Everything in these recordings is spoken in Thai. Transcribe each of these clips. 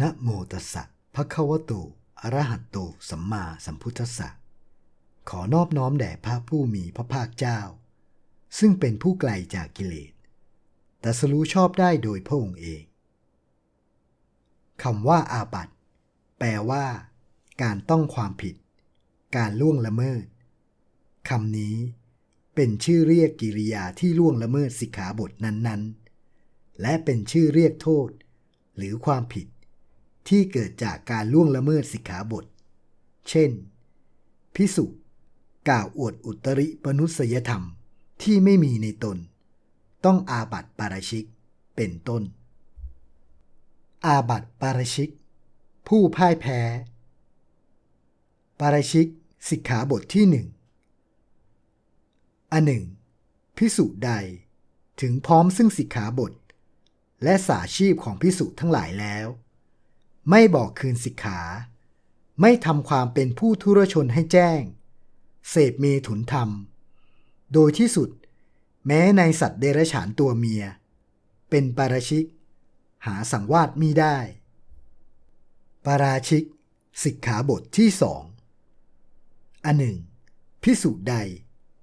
นะโมตัสสะภะคะวะโตอะระหะโตสัมมาสัมพุทธัสสะ ขอนอบน้อมแด่พระผู้มีพระภาคเจ้า ซึ่งเป็นผู้ไกลจากกิเลสแต่สรู้ชอบได้โดยพระองค์เองคำว่าอาบัตแปลว่า การต้องความผิด การล่วงละเมิดคำนี้เป็นชื่อเรียกกิริยาที่ล่วงละเมิดสิกขาบทนั้นๆ และเป็นชื่อเรียกโทษ หรือความผิด ที่เกิดจากการล่วงละเมิดสิกขาบท เช่น พิสุกล่าวอวดอุตริปนุษยธรรมที่ไม่มีในตน ต้องอาบัติปาราชิกเป็นต้น อาบัติปาราชิก ผู้พ่ายแพ้ ปาราชิกสิกขาบทที่หนึ่งอันหนึ่งพิสุใดถึงพร้อมซึ่งสิกขาบท และสาชีพของพิสุทั้งหลายแล้ว ไม่บอกคืนสิกขา ไม่ทำความเป็นผู้ทุรชนให้แจ้ง เสพเมถุนธรรม โดยที่สุด แม้ในสัตว์เดรัจฉานตัวเมีย เป็นปาราชิก หาสังวาสมีได้ ปาราชิก สิกขาบทที่สองอันหนึ่งพิสุใด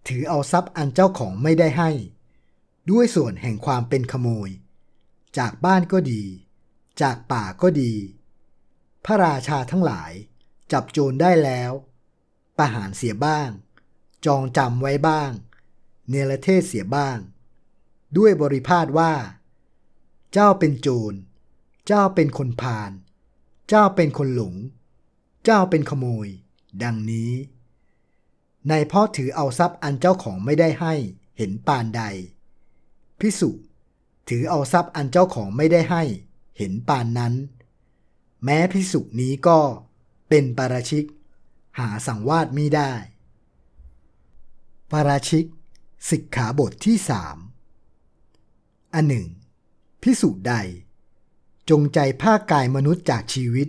ถือเอาทรัพย์อันเจ้าของไม่ได้ให้ ด้วยส่วนแห่งความเป็นขโมย จากบ้านก็ดี จากป่าก็ดี พระราชาทั้งหลาย จับโจรได้แล้ว ประหารเสียบ้าง จองจำไว้บ้าง เนรเทศเสียบ้าง ด้วยบริพาทว่า เจ้าเป็นโจร เจ้าเป็นคนพาลเจ้าเป็นคนหลง เจ้าเป็นขโมย ดังนี้ในเพราะถือเอาทรัพย์อันเจ้าของไม่ได้ให้เห็นปานใด พิสุถือเอาทรัพย์อันเจ้าของไม่ได้ให้ เห็นปานนั้น แม้พิสุนี้ก็เป็นปาราชิก หาสังวาสมิได้ ปาราชิกสิกขาบทที่สามอันหนึ่งพิสุใด จงใจภาคกายมนุษย์จากชีวิต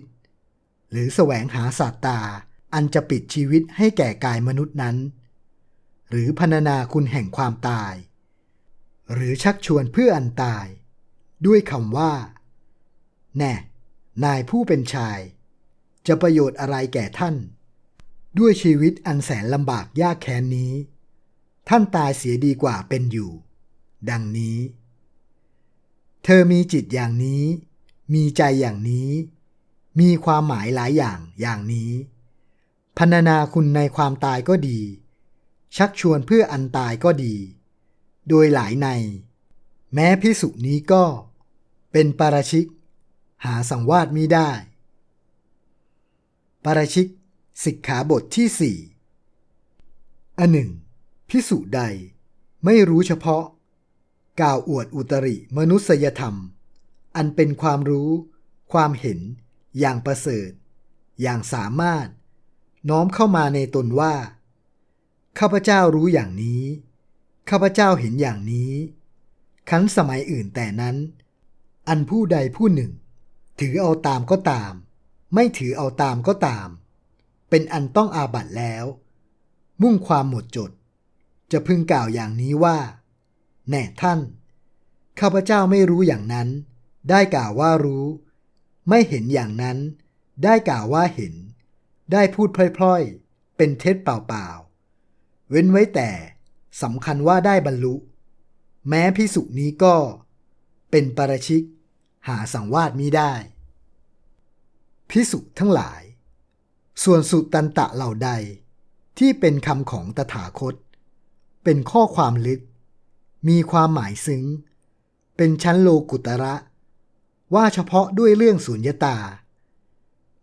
หรือแสวงหาศาสตาอันจะปิดชีวิตให้แก่กายมนุษย์นั้น หรือพรรณนาคุณแห่งความตาย หรือชักชวนเพื่ออันตาย ด้วยคำว่า แน่ นายผู้เป็นชาย จะประโยชน์อะไรแก่ท่าน ด้วยชีวิตอันแสนลำบากยากแค้นนี้ ท่านตายเสียดีกว่าเป็นอยู่ ดังนี้ เธอมีจิตอย่างนี้ มีใจอย่างนี้ มีความหมายหลายอย่างอย่างนี้พรรณนาคุณในความตายก็ดี ชักชวนเพื่ออันตายก็ดี โดยหลายใน แม้พิสุนี้ก็ เป็นปาราชิก หาสังวาสมิได้ ปาราชิกสิกขาบทที่สี่อันหนึ่ง พิสุใดไม่รู้เฉพาะ กล่าวอวดอุตริมนุษยธรรม อันเป็นความรู้ ความเห็น อย่างประเสริฐ อย่างสามารถ น้อมเข้ามาในตนว่า ข้าพเจ้ารู้อย่างนี้ ข้าพเจ้าเห็นอย่างนี้ คันสมัยอื่นแต่นั้น อันผู้ใดผู้หนึ่ง ถือเอาตามก็ตาม ไม่ถือเอาตามก็ตาม เป็นอันต้องอาบัตแล้ว มุ่งความหมดจด จะพึงกล่าวอย่างนี้ว่า แน่ท่าน ข้าพเจ้าไม่รู้อย่างนั้น ได้กล่าวว่ารู้ ไม่เห็นอย่างนั้น ได้กล่าวว่าเห็น ได้พูดพล่อยๆ เป็นเท็จเปล่าๆ เว้นไว้แต่สำคัญว่าได้บรรลุ แม้พิสุนี้ก็ เป็นปราชิกหาสังวาสมิได้ พิสุทั้งหลาย ส่วนสุตันตะเหล่าใด ที่เป็นคำของตถาคต เป็นข้อความลึก มีความหมายซึ้ง เป็นชั้นโลกุตระ ว่าเฉพาะด้วยเรื่องสุญญตา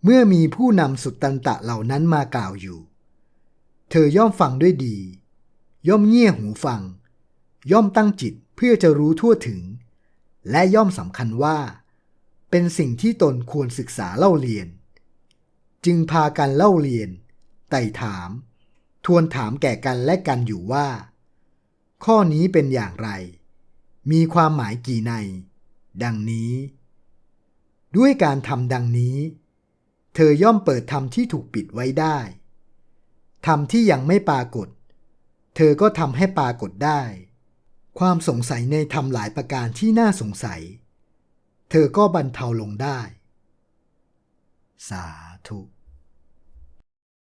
เมื่อมีผู้นำสุตตันตะเหล่านั้นมากล่าวอยู่ เธอย่อมฟังด้วยดี ย่อมเงี่ยหูฟัง ย่อมตั้งจิตเพื่อจะรู้ทั่วถึง และย่อมสำคัญว่า เป็นสิ่งที่ตนควรศึกษาเล่าเรียน จึงพากันเล่าเรียน ไต่ถาม ทวนถามแก่กันและกันอยู่ว่า ข้อนี้เป็นอย่างไร มีความหมายกี่ใน ดังนี้ ด้วยการทำดังนี้ เธอย่อมเปิดธรรมที่ถูกปิดไว้ได้ธรรมที่ยังไม่ปรากฏ เธอก็ทำให้ปรากฏได้ ความสงสัยในธรรมหลายประการที่น่าสงสัย เธอก็บรรเทาลงได้ สาธุ